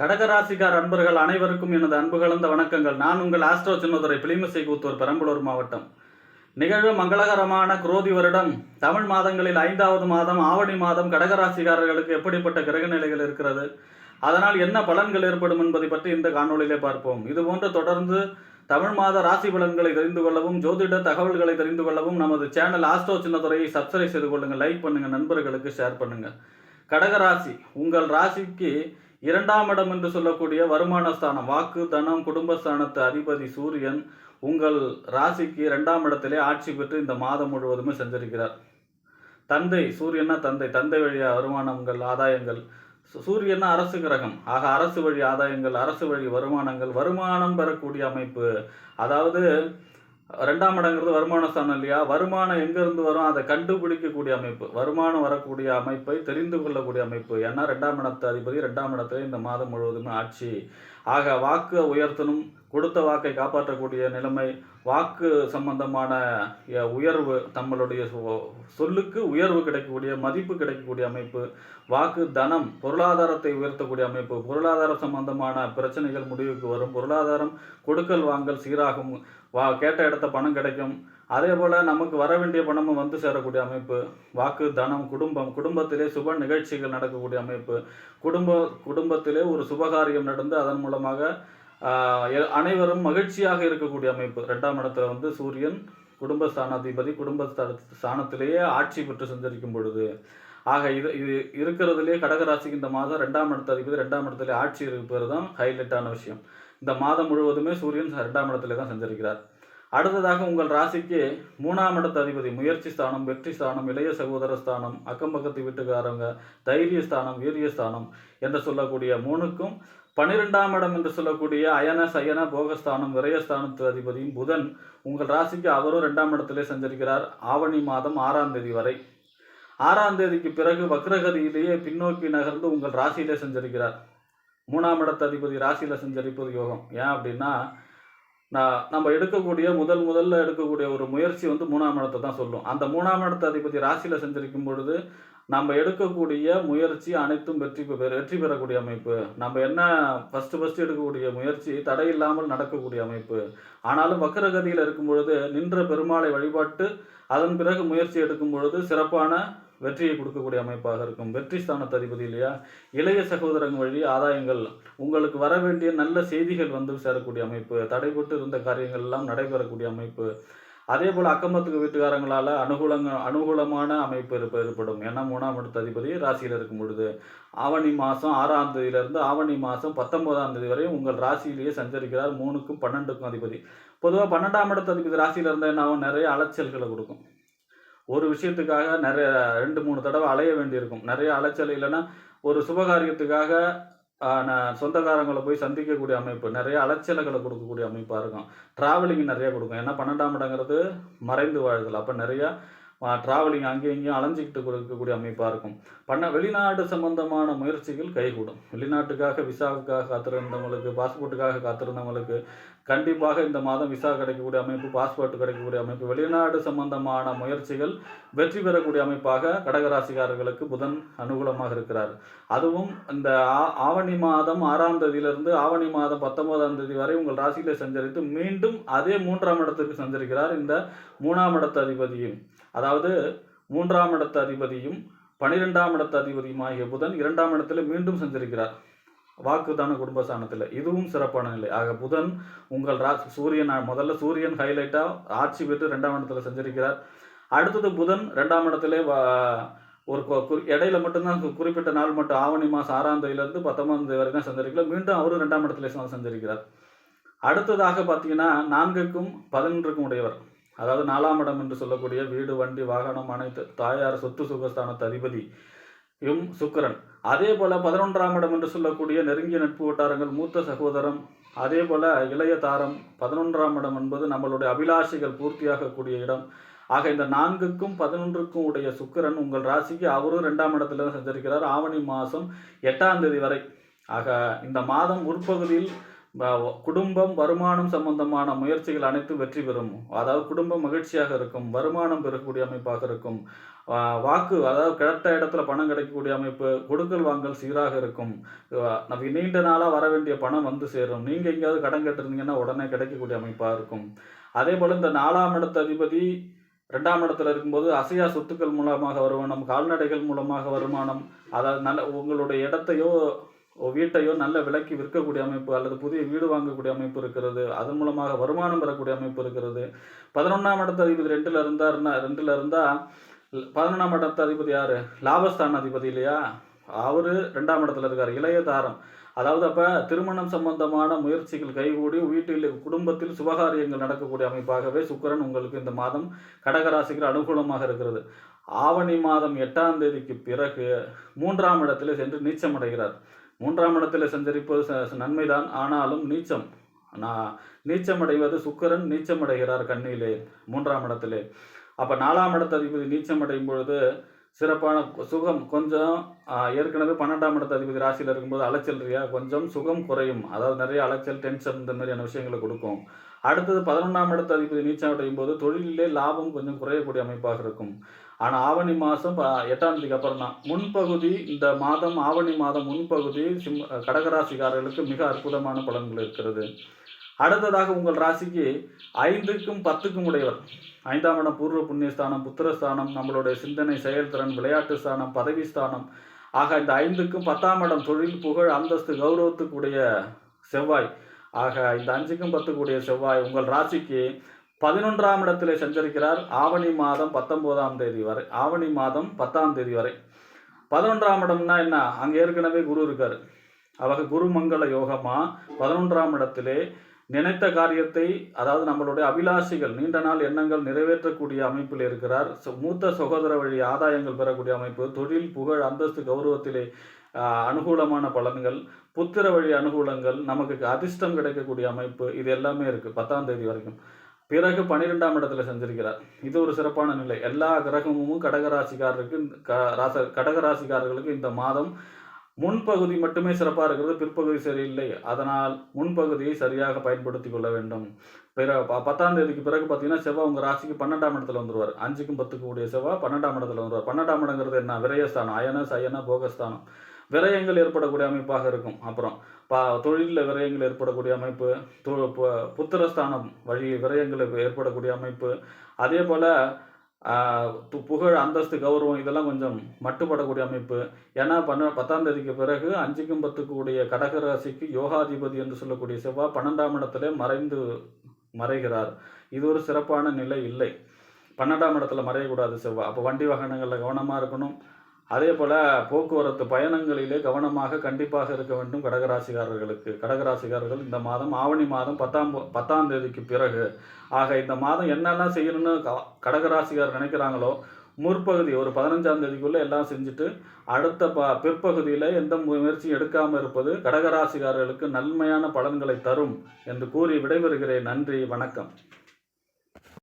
கடகராசிக்கார் அன்பர்கள் அனைவருக்கும் எனது அன்பு கலந்த வணக்கங்கள். நான் உங்கள் ஆஸ்ட்ரோ சின்னதுரை பிளிமிசை கூத்தூர் பெரம்பலூர் மாவட்டம். நிகழ்வு மங்களகரமான குரோதி வருடம். தமிழ் மாதங்களில் ஐந்தாவது மாதம் ஆவணி மாதம் கடகராசிக்காரர்களுக்கு எப்படிப்பட்ட கிரக நிலைகள் இருக்கிறது? அதனால் என்ன பலன்கள் ஏற்படும் என்பதை பற்றி இந்த காணொளியிலே பார்ப்போம். இதுபோன்று தொடர்ந்து தமிழ் மாத ராசி பலன்களை தெரிந்து கொள்ளவும் ஜோதிட தகவல்களை தெரிந்து கொள்ளவும் நமது சேனல் ஆஸ்ட்ரோ சின்னதுரையை சப்ஸ்கிரைப் செய்து கொள்ளுங்கள். லைக் பண்ணுங்கள் நண்பர்களுக்கு ஷேர் பண்ணுங்கள் கடகராசி உங்கள் ராசிக்கு இரண்டாம் இடம் என்று சொல்லக்கூடிய வருமான ஸ்தானம் வாக்கு தனம் குடும்பஸ்தானத்து அதிபதி சூரியன் உங்கள் ராசிக்கு இரண்டாம் இடத்திலே ஆட்சி பெற்று இந்த மாதம் முழுவதுமே செஞ்சிருக்கிறார் தந்தை சூரியனா தந்தை தந்தை வழியா வருமானங்கள் ஆதாயங்கள். சூரியனா அரசு கிரகம். ஆக அரசு வழி ஆதாயங்கள் அரசு வழி வருமானங்கள் வருமானம் பெறக்கூடிய அமைப்பு. அதாவது ரெண்டாம் இடங்கிறது வருமான ஸ்தானம் இல்லையா? வருமானம் எங்கேருந்து வரும்? அதை கண்டுபிடிக்கக்கூடிய அமைப்பு. வருமானம் வரக்கூடிய அமைப்பை தெரிந்து கொள்ளக்கூடிய அமைப்பு. ஏன்னா ரெண்டாம் இடத்த அதிபதி ரெண்டாம் இடத்துல இந்த மாதம் முழுவதுமே ஆட்சி ஆக வாக்கு உயர்த்தணும் கொடுத்த வாக்கை காப்பாற்றக்கூடிய நிலைமை வாக்கு சம்பந்தமான உயர்வு தங்களுடைய சொ- சொல்லுக்கு உயர்வு கிடைக்கக்கூடிய மதிப்பு கிடைக்கக்கூடிய அமைப்பு வாக்கு தனம் பொருளாதாரத்தை உயர்த்தக்கூடிய அமைப்பு பொருளாதார சம்பந்தமான பிரச்சனைகள் முடிவுக்கு வரும் பொருளாதாரம் கொடுக்கல் வாங்கல் சீராகும் வா கேட்ட இடத்த பணம் கிடைக்கும் அதே போல் நமக்கு வர வேண்டிய பணமும் வந்து சேரக்கூடிய அமைப்பு வாக்கு தனம் குடும்பம் குடும்பத்திலே சுப நிகழ்ச்சிகள் நடக்கக்கூடிய அமைப்பு குடும்ப குடும்பத்திலே ஒரு சுபகாரியம் நடந்து அதன் மூலமாக எ- அனைவரும் மகிழ்ச்சியாக இருக்கக்கூடிய அமைப்பு. ரெண்டாம் இடத்துல வந்து சூரியன் குடும்ப ஸ்தானாதிபதி குடும்ப ஸ்தானத்திலேயே ஆட்சி பெற்று சஞ்சரிக்கும் பொழுது. ஆக இது இது இருக்கிறதுலே கடகராசிக்கு இந்த மாதம் ரெண்டாம் இடத்த அதிபதி ரெண்டாம் இடத்துல ஆட்சி இருப்பது தான் ஹைலைட்டான விஷயம். இந்த மாதம் முழுவதுமே சூரியன் ரெண்டாம் இடத்துல தான் சஞ்சரிக்கிறார். அடுத்ததாக உங்கள் ராசிக்கு மூணாம் இடத்து அதிபதி முயற்சி ஸ்தானம் வெற்றி ஸ்தானம் இளைய சகோதர ஸ்தானம் அக்கம் பக்கத்து வீட்டுக்காரங்க தைரிய ஸ்தானம் வீரிய ஸ்தானம் என்று சொல்லக்கூடிய மூணுக்கும் பன்னிரெண்டாம் இடம் என்று சொல்லக்கூடிய அயன சயன போகஸ்தானம் விரயஸ்தானத்து அதிபதியும் புதன் உங்கள் ராசிக்கு அவரும் ரெண்டாம் இடத்திலே சஞ்சரிக்கிறார். ஆவணி மாதம் ஆறாம் தேதி வரை. ஆறாம் தேதிக்கு பிறகு வக்ரகதியிலேயே பின்னோக்கி நகர்ந்து உங்கள் ராசியிலே சஞ்சரிக்கிறார். மூணாம் இடத்து அதிபதி ராசியில சஞ்சரிப்பது யோகம். ஏன் அப்படின்னா நான் நம்ம எடுக்கக்கூடிய முதல் முதல்ல எடுக்கக்கூடிய ஒரு முயற்சி வந்து மூணாம் இடத்தை தான் சொல்லும். அந்த மூணாம் இடத்து அதிபதி ராசியில் செஞ்சிருக்கும் பொழுது நம்ம எடுக்கக்கூடிய முயற்சி அனைத்தும் வெற்றி பெற வெற்றி பெறக்கூடிய அமைப்பு. நம்ம என்ன ஃபஸ்ட்டு ஃபஸ்ட்டு எடுக்கக்கூடிய முயற்சி தடையில்லாமல் நடக்கக்கூடிய அமைப்பு. ஆனாலும் வக்கரகதியில் இருக்கும் பொழுது நின்ற பெருமாளை வழிபாட்டு அதன் பிறகு முயற்சி எடுக்கும் பொழுது சிறப்பான வெற்றியை கொடுக்கக்கூடிய அமைப்பாக இருக்கும். வெற்றி ஸ்தானத்து அதிபதி இல்லையா? இளைய சகோதரன் வழி ஆதாயங்கள். உங்களுக்கு வர வேண்டிய நல்ல செய்திகள் வந்து சேரக்கூடிய அமைப்பு. தடைபட்டு இருந்த காரியங்கள் எல்லாம் நடைபெறக்கூடிய அமைப்பு. அதே போல் அக்கம்பத்துக்கு வீட்டுக்காரங்களால் அனுகூலங்க அனுகூலமான அமைப்பு இருப்ப ஏற்படும். ஏன்னா மூணாம் இடத்து அதிபதி ராசியில் இருக்கும் பொழுது ஆவணி மாதம் ஆறாம் தேதியிலிருந்து ஆவணி மாதம் பத்தொன்பதாம் தேதி வரையும் உங்கள் ராசியிலேயே சஞ்சரிக்கிறார். மூணுக்கும் பன்னெண்டுக்கும் அதிபதி. பொதுவாக பன்னெண்டாம் இடத்து அதிபதி ராசியில் இருந்தால் என்ன ஆகும்? நிறைய அலைச்சல்களை கொடுக்கும். ஒரு விஷயத்துக்காக நிறைய ரெண்டு மூணு தடவை அலைய வேண்டியிருக்கும். நிறைய அலைச்சல் இல்லைன்னா ஒரு சுபகாரியத்துக்காக சொந்தக்காரங்களை போய் சந்திக்கக்கூடிய அமைப்பு நிறைய அலைச்சல்களை கொடுக்கக்கூடிய அமைப்பாக இருக்கும். ட்ராவலிங் நிறைய கொடுக்கும். ஏன்னா பன்னெண்டாம் இடங்கிறது மறைந்து வாழ்தல். அப்போ நிறைய ட்ராவலிங் அங்கேயும் இங்கேயும் அலைஞ்சிக்கிட்டு கொடுக்கக்கூடிய அமைப்பாக இருக்கும். பண்ண வெளிநாடு சம்பந்தமான முயற்சிகள் கைகூடும். வெளிநாட்டுக்காக விசாவுக்காக காத்திருந்தவங்களுக்கு பாஸ்போர்ட்டுக்காக காத்திருந்தவங்களுக்கு கண்டிப்பாக இந்த மாதம் விசா கிடைக்கக்கூடிய அமைப்பு பாஸ்போர்ட் கிடைக்கக்கூடிய அமைப்பு வெளிநாடு சம்பந்தமான முயற்சிகள் வெற்றி பெறக்கூடிய அமைப்பாக கடகராசிக்காரர்களுக்கு புதன் அனுகூலமாக இருக்கிறார். அதுவும் இந்த ஆ- ஆவணி மாதம் ஆறாம் தேதியிலிருந்து ஆவணி மாதம் பத்தொன்பதாம் தேதி வரை உங்கள் ராசியிலே சஞ்சரித்து மீண்டும் அதே மூன்றாம் இடத்துக்கு சஞ்சரிக்கிறார் இந்த மூணாம் இடத்து அதிபதியும். அதாவது மூன்றாம் இடத்த அதிபதியும் பனிரெண்டாம் இடத்து அதிபதியும் ஆகிய புதன் இரண்டாம் இடத்துல மீண்டும் சஞ்சரிக்கிறார். வாக்குதான குடும்பஸ்தானத்தில். இதுவும் சிறப்பான நிலை. ஆக புதன் உங்கள் ரா சூரியன் முதல்ல சூரியன் ஹைலைட்டாக ஆட்சி பெற்று ரெண்டாம் இடத்துல சஞ்சரிக்கிறார். அடுத்தது புதன் ரெண்டாம் இடத்துல ஒரு இடையில மட்டும்தான் குறிப்பிட்ட நாள் மட்டும் ஆவணி மாதம் ஆறாம் தேதியிலேருந்து பத்தொன்பதாம் தேதி வரைக்கும் சஞ்சரிக்கல மீண்டும் அவரும் ரெண்டாம் இடத்துல ச- அடுத்ததாக பார்த்தீங்கன்னா நான்குக்கும் பதினொன்றுக்கும் உடையவர். அதாவது நாலாம் இடம் என்று சொல்லக்கூடிய வீடு வண்டி வாகனம் அனைத்து தாயார் சொத்து சுகஸ்தானத்து அதிபதி எம் சுக்கிரன். அதே போல பதினொன்றாம் இடம் என்று சொல்லக்கூடிய நெருங்கிய நட்பு வட்டாரங்கள் மூத்த சகோதரம் அதே போல இளைய தாரம் பதினொன்றாம் இடம் என்பது நம்மளுடைய அபிலாஷைகள் பூர்த்தியாகக்கூடிய இடம். ஆக இந்த நான்குக்கும் பதினொன்றுக்கும் உடைய சுக்கிரன் உங்கள் ராசிக்கு அவரும் ரெண்டாம் இடத்துல தான் சஞ்சரிக்கிறார். ஆவணி மாதம் எட்டாம் தேதி வரை. ஆக இந்த மாதம் முற்பகுதியில் குடும்பம் வருமானம் சம்பந்தமான முயற்சிகள் அனைத்தும் வெற்றி பெறும். அதாவது குடும்பம் மகிழ்ச்சியாக இருக்கும் வருமானம் பெறக்கூடிய அமைப்பாக இருக்கும். வாக்கு அதாவது கிடைத்த இடத்துல பணம் கிடைக்கக்கூடிய அமைப்பு கொடுக்கல் வாங்கல் சீராக இருக்கும். நமக்கு நீண்ட நாளாக வர வேண்டிய பணம் வந்து சேரும். நீங்கள் எங்கேயாவது கடன் கட்டிருந்தீங்கன்னா உடனே கிடைக்கக்கூடிய அமைப்பாக இருக்கும். அதே போல் இந்த நாலாம் இடத்த அதிபதி ரெண்டாம் இடத்துல இருக்கும்போது அசையா சொத்துக்கள் மூலமாக வருமானம் கால்நடைகள் மூலமாக வருமானம் அதாவது நல்ல உங்களுடைய இடத்தையோ வீட்டையோ நல்ல விலைக்கு விற்கக்கூடிய அமைப்பு அல்லது புதிய வீடு வாங்கக்கூடிய அமைப்பு இருக்கிறது. அதன் மூலமாக வருமானம் பெறக்கூடிய அமைப்பு இருக்கிறது. பதினொன்றாம் இடத்து அதிபதி ரெண்டில் இருந்தாருன்னா ரெண்டில் இருந்தா பதினொன்றாம் இடத்து அதிபதி யாரு? லாபஸ்தான அதிபதி இல்லையா? அவரு ரெண்டாம் இடத்துல இருக்கார். இளைய தாரம். அதாவது அப்ப திருமணம் சம்பந்தமான முயற்சிகள் கைகூடி வீட்டில் குடும்பத்தில் சுபகாரியங்கள் நடக்கக்கூடிய அமைப்பாகவே சுக்கிரன் உங்களுக்கு இந்த மாதம் கடகராசிக்கு அனுகூலமாக இருக்கிறது. ஆவணி மாதம் எட்டாம் தேதிக்கு பிறகு மூன்றாம் இடத்திலே சென்று நீச்சமடைகிறார். மூன்றாம் இடத்தில் சஞ்சரிப்பது ச- நன்மைதான். ஆனாலும் நீச்சம். நான் நீச்சமடைவது சுக்கிரன் நீச்சமடைகிறார் கண்ணியிலே மூன்றாம் இடத்திலே. அப்போ நாலாம் இடத்த அதிபதி நீச்சமடையும் பொழுது சிறப்பான சுகம் கொஞ்சம் ஏற்கனவே பன்னெண்டாம் இடத்த அதிபதி ராசியில் இருக்கும்போது அலைச்சல் ரீதியா கொஞ்சம் சுகம் குறையும். அதாவது நிறைய அலைச்சல் டென்ஷன் இந்த மாதிரியான விஷயங்களை கொடுக்கும். அடுத்தது பதினொன்றாம் இடத்த அதிபதி நீச்சம் அடையும் போது தொழிலிலே லாபம் கொஞ்சம் குறையக்கூடிய அமைப்பாக இருக்கும். ஆனால் ஆவணி மாதம் எட்டாம் தேதிக்கு அப்புறம் தான் முன்பகுதி இந்த மாதம் ஆவணி மாதம் முன்பகுதி சிம் கடகராசிக்காரர்களுக்கு மிக அற்புதமான பலன்கள் இருக்கிறது. அடுத்ததாக உங்கள் ராசிக்கு ஐந்துக்கும் பத்துக்கும் உடையவர். ஐந்தாம் இடம் பூர்வ புண்ணியஸ்தானம் புத்திரஸ்தானம் நம்மளுடைய சிந்தனை செயல்திறன் விளையாட்டு ஸ்தானம் பதவி ஸ்தானம். ஆக இந்த ஐந்துக்கும் பத்தாம் இடம் தொழில் புகழ் அந்தஸ்து கௌரவத்துக்குடைய செவ்வாய். ஆக இந்த அஞ்சுக்கும் பத்துக்குடைய செவ்வாய் உங்கள் ராசிக்கு பதினொன்றாம் இடத்திலே சஞ்சரிக்கிறார் ஆவணி மாதம் பத்தொன்பதாம் தேதி வரை ஆவணி மாதம் பத்தாம் தேதி வரை. பதினொன்றாம் இடம்னா என்ன? அங்கே ஏற்கனவே குரு இருக்கார். அவங்க குருமங்கள யோகமா பதினொன்றாம் இடத்திலே நினைத்த காரியத்தை அதாவது நம்மளுடைய அபிலாஷிகள் நீண்ட நாள் எண்ணங்கள் நிறைவேற்றக்கூடிய அமைப்பில் இருக்கிறார். சு- மூத்த சகோதர வழி ஆதாயங்கள் பெறக்கூடிய அமைப்பு தொழில் புகழ் அந்தஸ்து கௌரவத்திலே ஆஹ், அனுகூலமான பலன்கள் புத்திர வழி அனுகூலங்கள் நமக்கு அதிர்ஷ்டம் கிடைக்கக்கூடிய அமைப்பு இது எல்லாமே இருக்கு பத்தாம் தேதி வரைக்கும். பிறகு பன்னிரெண்டாம் இடத்துல செஞ்சிருக்கிறார் இது ஒரு சிறப்பான நிலை. எல்லா கிரகமும் கடகராசிக்காரருக்கு இந்த க- ராச கடகராசிக்காரர்களுக்கு இந்த மாதம் முன்பகுதி மட்டுமே சிறப்பாக இருக்கிறது பிற்பகுதி சரியில்லை. அதனால் முன்பகுதியை சரியாக பயன்படுத்தி கொள்ள வேண்டும். பிற பத்தாம் தேதிக்கு பிறகு பார்த்தீங்கன்னா செவ்வாய் உங்கள் ராசிக்கு பன்னெண்டாம் இடத்துல வந்துருவார். அஞ்சுக்கும் பத்துக்கு கூடிய செவ்வாய் பன்னெண்டாம் இடத்துல வந்துருவார். பன்னெண்டாம் இடங்கிறது என்ன? விரயஸ்தானம். அயன சயன போகஸ்தானம். விரயங்கள் ஏற்படக்கூடிய அமைப்பாக இருக்கும். அப்புறம் பா தொழிலில் விரயங்கள் ஏற்படக்கூடிய அமைப்பு தொ- புத்திரஸ்தானம் வழி விரயங்கள் ஏற்படக்கூடிய அமைப்பு அதே போல் புகழ் அந்தஸ்து கௌரவம் இதெல்லாம் கொஞ்சம் மட்டுப்படக்கூடிய அமைப்பு. ஏன்னா பன்ன பத்தாம் தேதிக்கு பிறகு அஞ்சுக்கும் பத்துக்குடைய கடக ராசிக்கு யோகாதிபதி என்று சொல்லக்கூடிய செவ்வாய் பன்னெண்டாம் இடத்துல மறைந்து மறைகிறார். இது ஒரு சிறப்பான நிலை இல்லை. பன்னெண்டாம் இடத்துல மறையக்கூடாது செவ்வாய். அப்போ வண்டி வாகனங்களில் கவனமாக இருக்கணும். அதே போல் போக்குவரத்து பயணங்களிலே கவனமாக கண்டிப்பாக இருக்க வேண்டும் கடகராசிக்காரர்களுக்கு. கடகராசிக்காரர்கள் இந்த மாதம் ஆவணி மாதம் பத்தாம் பத்தாம் தேதிக்கு பிறகு. ஆக இந்த மாதம் என்னெல்லாம் செய்யணும்னு கடகராசிகார் நினைக்கிறாங்களோ முற்பகுதி ஒரு பதினஞ்சாம் தேதிக்குள்ளே எல்லாம் செஞ்சுட்டு அடுத்த ப பிற்பகுதியில் எந்த முயற்சியும் எடுக்காமல் இருப்பது கடகராசிக்காரர்களுக்கு நன்மையான பலன்களை தரும் என்று கூறி விடைபெறுகிறேன். நன்றி வணக்கம்.